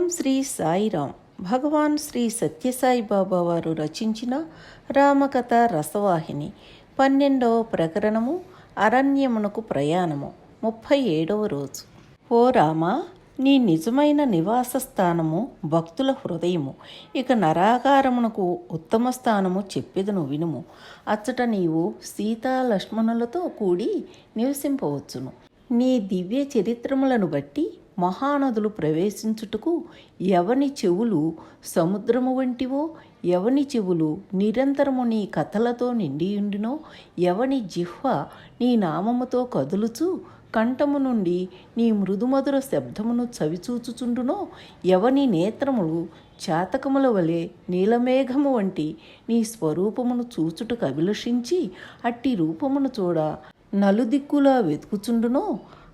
ఓం శ్రీ సాయిరాం భగవాన్ శ్రీ సత్యసాయి బాబా వారు రచించిన రామకథ రసవాహిని పన్నెండవ ప్రకరణము అరణ్యమునకు ప్రయాణము ముప్పై ఏడవ రోజు. ఓ రామా నీ నిజమైన నివాస స్థానము భక్తుల హృదయము. ఇక నరాకారమునకు ఉత్తమ స్థానము చెప్పేదను వినుము. అచ్చట నీవు సీతా లక్ష్మణులతో కూడి నివసింపవచ్చును. నీ దివ్య చరిత్రములను బట్టి మహానదులు ప్రవేశించుటకు ఎవని చెవులు సముద్రము వంటివో ఎవని చెవులు నిరంతరము నీ కథలతో నిండియుండినో ఎవని జిహ్వ నీ నామముతో కదులుచు కంఠము నుండి నీ మృదుమధుర శబ్దమును చవిచూచుచుండునో ఎవని నేత్రములు చాతకముల వలె నీలమేఘము వంటి నీ స్వరూపమును చూచుటకు అభిలషించి అట్టి రూపమును చూడ నలుదిక్కులా వెతుకుచుండునో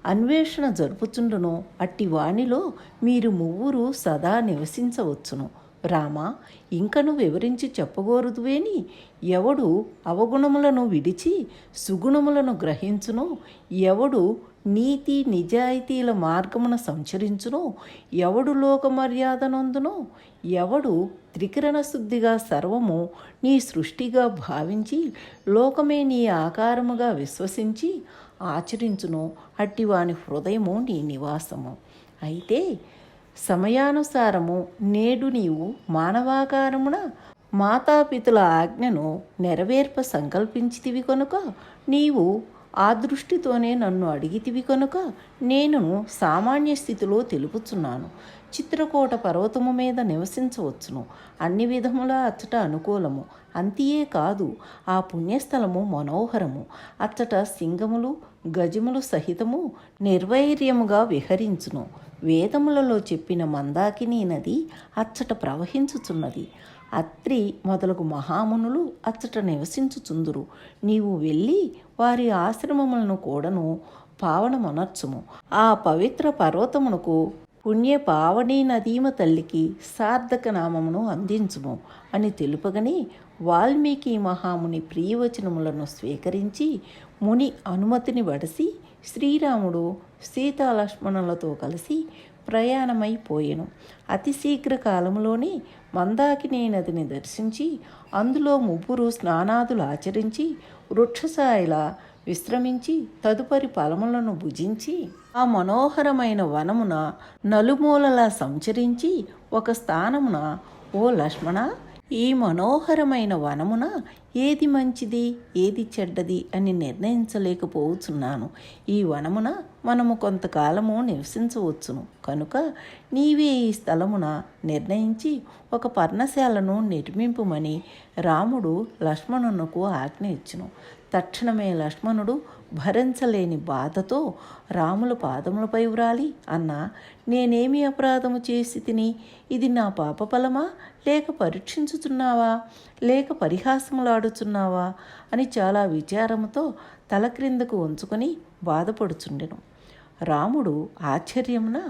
అన్వేషణ జరుపుచుండునో. అట్టి వాణిలో మీరు మువ్వురు సదా నివసించవచ్చును. రామా ఇంకను వివరించి చెప్పగోరుదువేని? ఎవడు అవగుణములను విడిచి సుగుణములను గ్రహించును? ఎవడు నీతి నిజాయితీల మార్గమున సంచరించును? ఎవడు లోక మర్యాదనందును ఎవడు త్రికిరణ శుద్ధిగా సర్వము నీ సృష్టిగా భావించి లోకమే నీ ఆకారముగా విశ్వసించి ఆచరించును. అట్టివాని హృదయము నీ నివాసము. అయితే సమయానుసారము నేడు నీవు మానవాకారమున మాతాపితుల ఆజ్ఞను నెరవేర్ప సంకల్పించితివి కనుక నీవు ఆ దృష్టితోనే నన్ను అడిగితివి కనుక నేను సామాన్య స్థితిలో తెలుపుచున్నాను. చిత్రకూట పర్వతము మీద నివసించవచ్చును. అన్ని విధముల అచ్చట అనుకూలము. అంతియే కాదు ఆ పుణ్యస్థలము మనోహరము. అచ్చట సింగములు గజములు సహితము నిర్వైర్యముగా విహరించును. వేదములలో చెప్పిన మందాకిని నది అచ్చట ప్రవహించుచున్నది. అత్రి మొదలగు మహామునులు అచ్చట నివసించుచుందురు. నీవు వెళ్ళి వారి ఆశ్రమములను కూడాను పావనమనర్చుము. ఆ పవిత్ర పర్వతమునకు పుణ్యపావనీ నదీమ తల్లికి సార్థక నామమును అందించుము అని తెలుపగని వాల్మీకి మహాముని ప్రియవచనములను స్వీకరించి ముని అనుమతిని వడసి శ్రీరాముడు సీతాలక్ష్మణులతో కలిసి ప్రయాణమైపోయాను అతి శీఘ్ర కాలంలోనే మందాకిని నదిని దర్శించి అందులో ముగ్గురు స్నానాదులు ఆచరించి వృక్షసాయిలా విశ్రమించి తదుపరి ఫలములను భుజించి ఆ మనోహరమైన వనమున నలుమూలలా సంచరించి ఒక స్థానమున ఓ లక్ష్మణ ఈ మనోహరమైన వనమున ఏది మంచిది ఏది చెడ్డది అని నిర్ణయించలేకపోతున్నాను ఈ వనమున మనము కొంతకాలము నివసించవచ్చును. కనుక నీవే ఈ స్థలమున నిర్ణయించి ఒక పర్ణశాలను నిర్మింపుమని రాముడు లక్ష్మణునకు ఆజ్ఞ ఇచ్చును. తక్షణమే లక్ష్మణుడు భరించలేని బాధతో రాముల పాదములపై వ్రాలి అన్నా నేనేమి అపరాధము చేసి తిని ఇది నా పాపఫలమా? లేక పరీక్షించుచున్నావా? లేక పరిహాసములాడుచున్నావా? అని చాలా విచారముతో తల క్రిందకు ఉంచుకొని బాధపడుచుండెను. రాముడు ఆశ్చర్యమున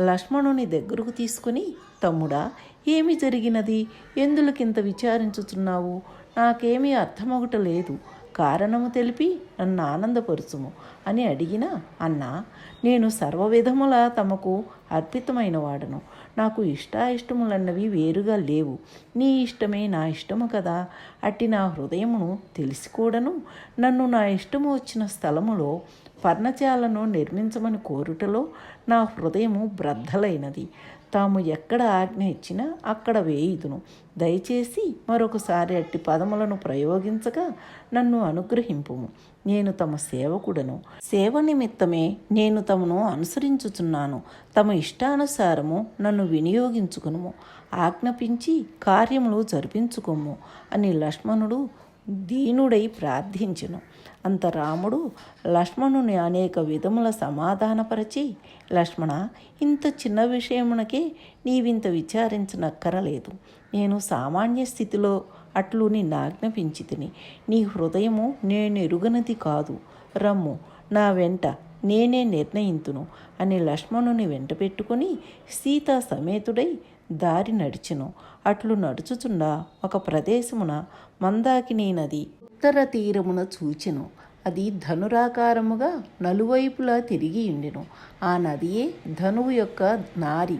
లక్ష్మణుని దగ్గరకు తీసుకుని తమ్ముడా ఏమి జరిగినది? ఎందులకింత విచారించుచున్నావు? నాకేమీ అర్థమొకట లేదు. కారణము తెలిపి నన్ను ఆనందపరుచుము అని అడిగిన అన్నా నేను సర్వవిధముల తమకు అర్పితమైన వాడను నాకు ఇష్టాయిష్టములన్నవి వేరుగా లేవు. నీ ఇష్టమే నా ఇష్టము కదా. అట్టి నా హృదయమును తెలిసికూడను. నన్ను నా ఇష్టము వచ్చిన స్థలములో పర్ణశాలను నిర్మించమని కోరుటలో నా హృదయము బ్రద్దలైనది తాము ఎక్కడ ఆజ్ఞ ఇచ్చినా అక్కడ వేయుదును. దయచేసి మరొకసారి అట్టి పదములను ప్రయోగించగా నన్ను అనుగ్రహింపుము. నేను తమ సేవకుడను. సేవ నిమిత్తమే నేను తమను అనుసరించుచున్నాను. తమ ఇష్టానుసారము నన్ను వినియోగించుకును ఆజ్ఞాపించి కార్యములు జరిపించుకోము అని లక్ష్మణుడు దీనుడై ప్రార్థించును. అంత రాముడు లక్ష్మణుని అనేక విధముల సమాధానపరచి లక్ష్మణ ఇంత చిన్న విషయమునకే నీవింత విచారించనక్కరలేదు. నేను సామాన్య స్థితిలో అట్లు నిన్నాజ్ఞాపించి తిని నీ హృదయము నేను ఎరుగనది కాదు. రమ్ము నా వెంట నేనే నిర్ణయింతును అని లక్ష్మణుని వెంట పెట్టుకుని సీతా సమేతుడై దారి నడిచెను. అట్లు నడుచుచుండా ఒక ప్రదేశమున మందాకిని నది ఉత్తర తీరమున చూచెను. అది ధనురాకారముగా నలువైపులా తిరిగి ఉండెను ఆ నదియే ధనువు యొక్క నారి.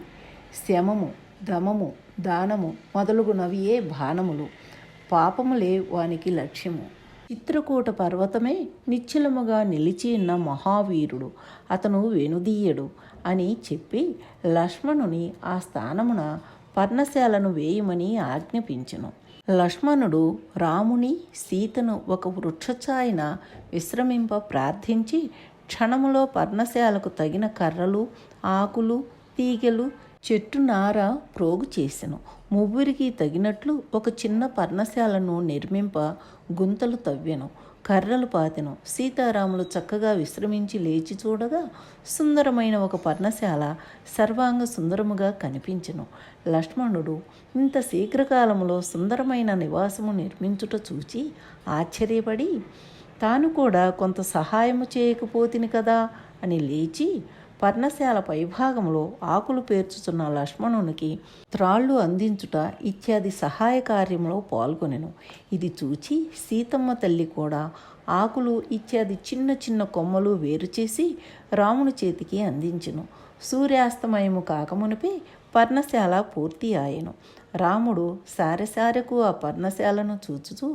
శమము దమము దానము మొదలుగునవియే బాణములు. పాపములే వానికి లక్ష్యము. చిత్రకూట పర్వతమే నిశ్చలముగా నిలిచి ఉన్న మహావీరుడు. అతను వెనుదీయడు అని చెప్పి లక్ష్మణుని ఆ స్థానమున పర్ణశాలను వేయమని ఆజ్ఞాపించెను. లక్ష్మణుడు రాముని సీతను ఒక వృక్షఛాయన విశ్రమింప ప్రార్థించి క్షణములో పర్ణశాలకు తగిన కర్రలు ఆకులు తీగలు చెట్టు నార ప్రోగు చేసెను. ముగ్గురికి తగినట్లు ఒక చిన్న పర్ణశాలను నిర్మింప గుంతలు తవ్వెను. కర్రలు పాతెను. సీతారాములు చక్కగా విశ్రమించి లేచి చూడగా సుందరమైన ఒక పర్ణశాల సర్వాంగ సుందరముగా కనిపించెను. లక్ష్మణుడు ఇంత శీఘ్రకాలంలో సుందరమైన నివాసము నిర్మించుట చూచి ఆశ్చర్యపడి తాను కూడా కొంత సహాయము చేయకపోతిని కదా అని లేచి పర్ణశాల పైభాగంలో ఆకులు పేర్చుతున్న లక్ష్మణునికి త్రాళ్ళు అందించుట ఇత్యాది సహాయ కార్యంలో పాల్గొనెను. ఇది చూచి సీతమ్మ తల్లి కూడా ఆకులు ఇత్యాది చిన్న చిన్న కొమ్మలు వేరు చేసి రాముని చేతికి అందించెను. సూర్యాస్తమయము కాకమునిపే పర్ణశాల పూర్తి ఆయను రాముడు సారెసారెకు ఆ పర్ణశాలను చూచుచూ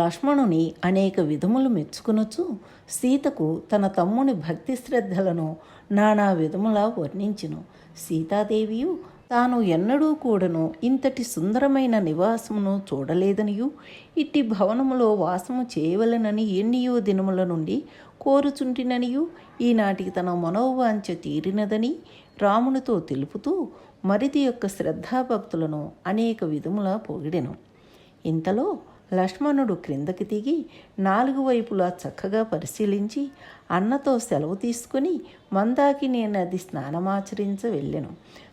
లక్ష్మణుని అనేక విధములు మెచ్చుకునొచ్చు సీతకు తన తమ్ముని భక్తి శ్రద్ధలను నానా విధములా వర్ణించెను. సీతాదేవియు తాను ఎన్నడూ కూడాను ఇంతటి సుందరమైన నివాసమును చూడలేదనియు. ఇట్టి భవనములో వాసము చేయవలనని ఎన్నియో దినముల నుండి కోరుచుంటిననియు. ఈనాటికి తన మనోవాంఛ తీరినదని రామునితో తెలుపుతూ మరిది యొక్క శ్రద్ధాభక్తులను అనేక విధముల పొగిడెను. ఇంతలో లక్ష్మణుడు క్రిందకి దిగి నాలుగు వైపులా చక్కగా పరిశీలించి అన్నతో సెలవు తీసుకుని మందాకిని నది స్నానమాచరించ వెళ్ళెను.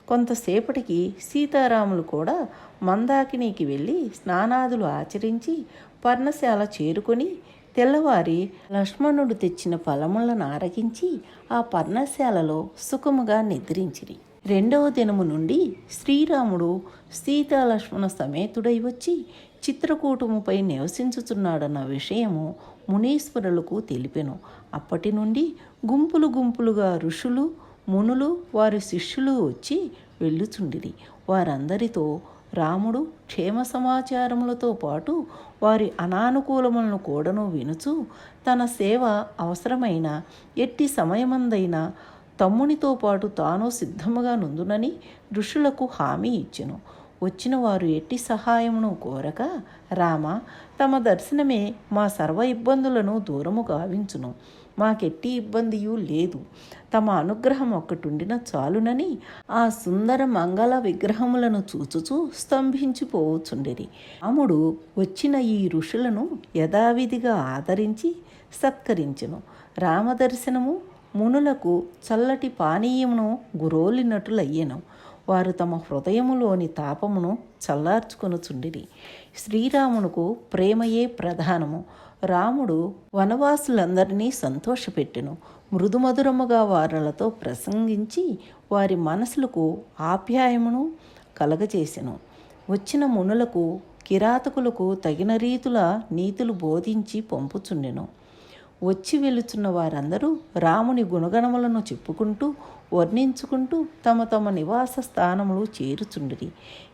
కొంతసేపటికి సీతారాములు కూడా మందాకినికి వెళ్ళి స్నానాదులు ఆచరించి పర్ణశాల చేరుకొని తెల్లవారి లక్ష్మణుడు తెచ్చిన ఫలములను ఆరగించి ఆ పర్ణశాలలో సుఖముగా నిద్రించిరి. రెండవ దినము నుండి శ్రీరాముడు సీతాలక్ష్మణ సమేతుడై వచ్చి చిత్రకూటముపై నివసించుచున్నాడన్న విషయము మునీశ్వరులకు తెలిపెను. అప్పటి నుండి గుంపులు గుంపులుగా ఋషులు మునులు వారి శిష్యులు వచ్చి వెళ్ళుచుండిరి. వారందరితో రాముడు క్షేమ సమాచారములతో పాటు వారి అనానుకూలములను కూడాను వినుచు తన సేవ అవసరమైన ఎట్టి సమయమందైనా తమ్మునితో పాటు తాను సిద్ధముగా నుందునని ఋషులకు హామీ ఇచ్చెను. వచ్చిన వారు ఎట్టి సహాయమును కోరక రామ తమ దర్శనమే మా సర్వ ఇబ్బందులను దూరము గావించును. మాకెట్టి ఇబ్బందియు లేదు. తమ అనుగ్రహం ఒక్కటుండిన చాలునని ఆ సుందర మంగళ విగ్రహములను చూచుచూ స్తంభించిపోవచ్చుండిరి. రాముడు వచ్చిన ఈ ఋషులను యథావిధిగా ఆదరించి సత్కరించును. రామదర్శనము మునులకు చల్లటి పానీయమును గురోలినట్లయ్యను. వారు తమ హృదయములోని తాపమును చల్లార్చుకొనుచుండిరి శ్రీరామునకు ప్రేమయే ప్రధానము. రాముడు వనవాసులందరినీ సంతోషపెట్టెను. మృదుమధురముగా వారలతో ప్రసంగించి వారి మనసులకు ఆప్యాయమును కలగజేసెను. వచ్చిన మునులకు కిరాతకులకు తగిన రీతుల నీతులు బోధించి పంపుచుండెను. వచ్చి వెలుచున్న వారందరూ రాముని గుణగణములను చెప్పుకుంటూ వర్ణించుకుంటూ తమ తమ నివాస స్థానములు చేరుచుండిరి.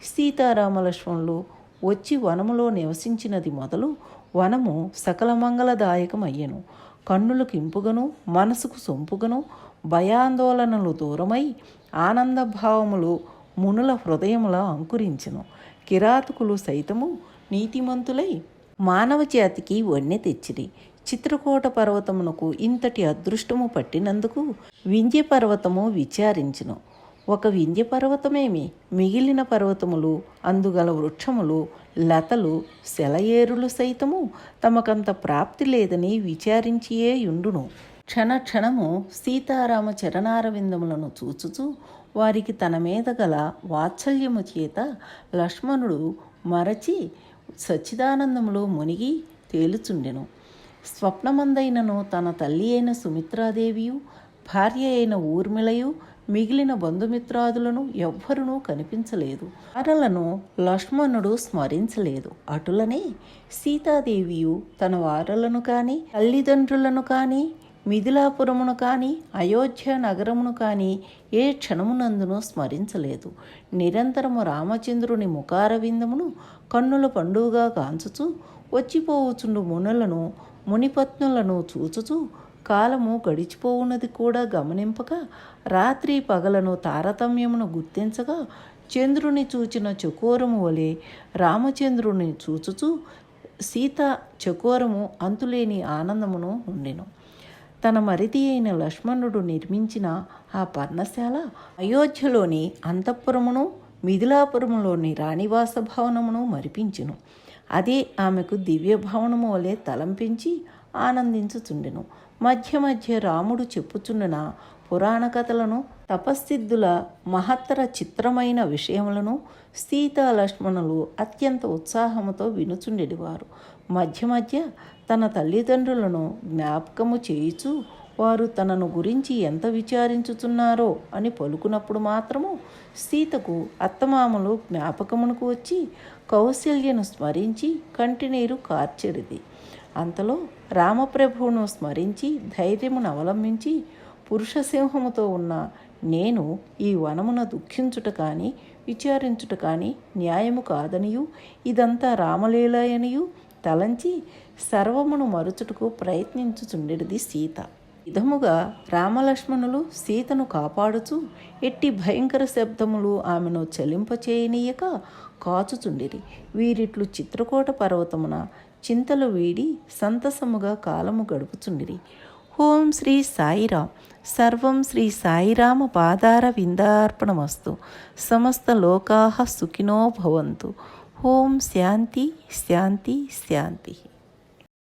సీతారామలక్ష్మణులు వచ్చి వనములో నివసించినది మొదలు వనము సకల మంగళదాయకమయ్యను కన్నులకు ఇంపుగను మనసుకు సొంపుగను భయాందోళనలు దూరమై ఆనందభావములు మునుల హృదయముల అంకురించెను. కిరాతకులు సైతము నీతిమంతులై మానవ జాతికి వన్నె తెచ్చిరి. చిత్రకూట పర్వతమునకు ఇంతటి అదృష్టము పట్టినందుకు వింధ్య పర్వతము విచారించును. ఒక వింధ్య పర్వతమేమి? మిగిలిన పర్వతములు అందుగల వృక్షములు లతలు సెలయేరులు సైతము తమకంత ప్రాప్తి లేదని విచారించియే యుండును క్షణ క్షణము సీతారామ చరణారవిందములను చూచుచూ వారికి తన మీద గల వాత్సల్యము చేత లక్ష్మణుడు మరచి సచ్చిదానందములో మునిగి తేలుచుండెను. స్వప్నమందైనను తన తల్లి అయిన సుమిత్రాదేవియు భార్య అయిన ఊర్మిళయు మిగిలిన బంధుమిత్రాదులను ఎవ్వరునూ కనిపించలేదు. వారలను లక్ష్మణుడు స్మరించలేదు. అటులనే సీతాదేవియు తన వారలను కానీ తల్లిదండ్రులను కానీ మిథిలాపురమును కానీ అయోధ్య నగరమును కానీ ఏ క్షణమునందును స్మరించలేదు. నిరంతరము రామచంద్రుని ముఖారవిందమును కన్నుల పండుగగా కాంచుచు వచ్చిపోవుచుండు మునులను మునిపత్నులను చూచుచూ కాలము గడిచిపోవున్నది కూడా గమనింపక రాత్రి పగలను తారతమ్యమును గుర్తించగా చంద్రుని చూచిన చకోరము వలె రామచంద్రుని చూచుచూ సీత చకోరము అంతులేని ఆనందమును ఉండెను. తన మరిది అయిన లక్ష్మణుడు నిర్మించిన ఆ పర్ణశాల అయోధ్యలోని అంతఃపురమును మిథిలాపురములోని రాణివాస భవనమును మరిపించును. అది ఆమెకు దివ్య భవనము వలె తలంపించి ఆనందించుచుండెను. మధ్య మధ్య రాముడు చెప్పుచుండిన పురాణ కథలను తపస్థిద్ధుల మహత్తర చిత్రమైన విషయములను సీతా లక్ష్మణులు అత్యంత ఉత్సాహముతో వినుచుండెడివారు. మధ్య మధ్య తన తల్లిదండ్రులను జ్ఞాపకము చేయుచు వారు తనను గురించి ఎంత విచారించుచున్నారో అని పలుకున్నప్పుడు మాత్రము సీతకు అత్తమామలు జ్ఞాపకమునకు వచ్చి కౌశల్యను స్మరించి కంటినీరు కార్చెడిది అంతలో రామప్రభువును స్మరించి ధైర్యమును అవలంబించి పురుషసింహముతో ఉన్న నేను ఈ వనమున దుఃఖించుట కానీ విచారించుట కానీ న్యాయము కాదనియు. ఇదంతా రామలీలయనియు. తలంచి సర్వమును మరుచుటకు ప్రయత్నించుచుండెడిది సీత. విధముగా రామలక్ష్మణులు సీతను కాపాడుచు ఎట్టి భయంకర శబ్దములు ఆమెను చలింపచేయనీయక కాచుచుండిరి. వీరిట్లు చిత్రకోట పర్వతమున చింతలు వీడి సంతసముగా కాలము గడుపుచుండిరి. ఓం శ్రీ సాయిరామ్ సర్వం శ్రీ సాయిరామ పాదార విందార్పణమస్తు. సమస్త లోకా సుఖినో భవంతు. ఓం శాంతి శాంతి శాంతి.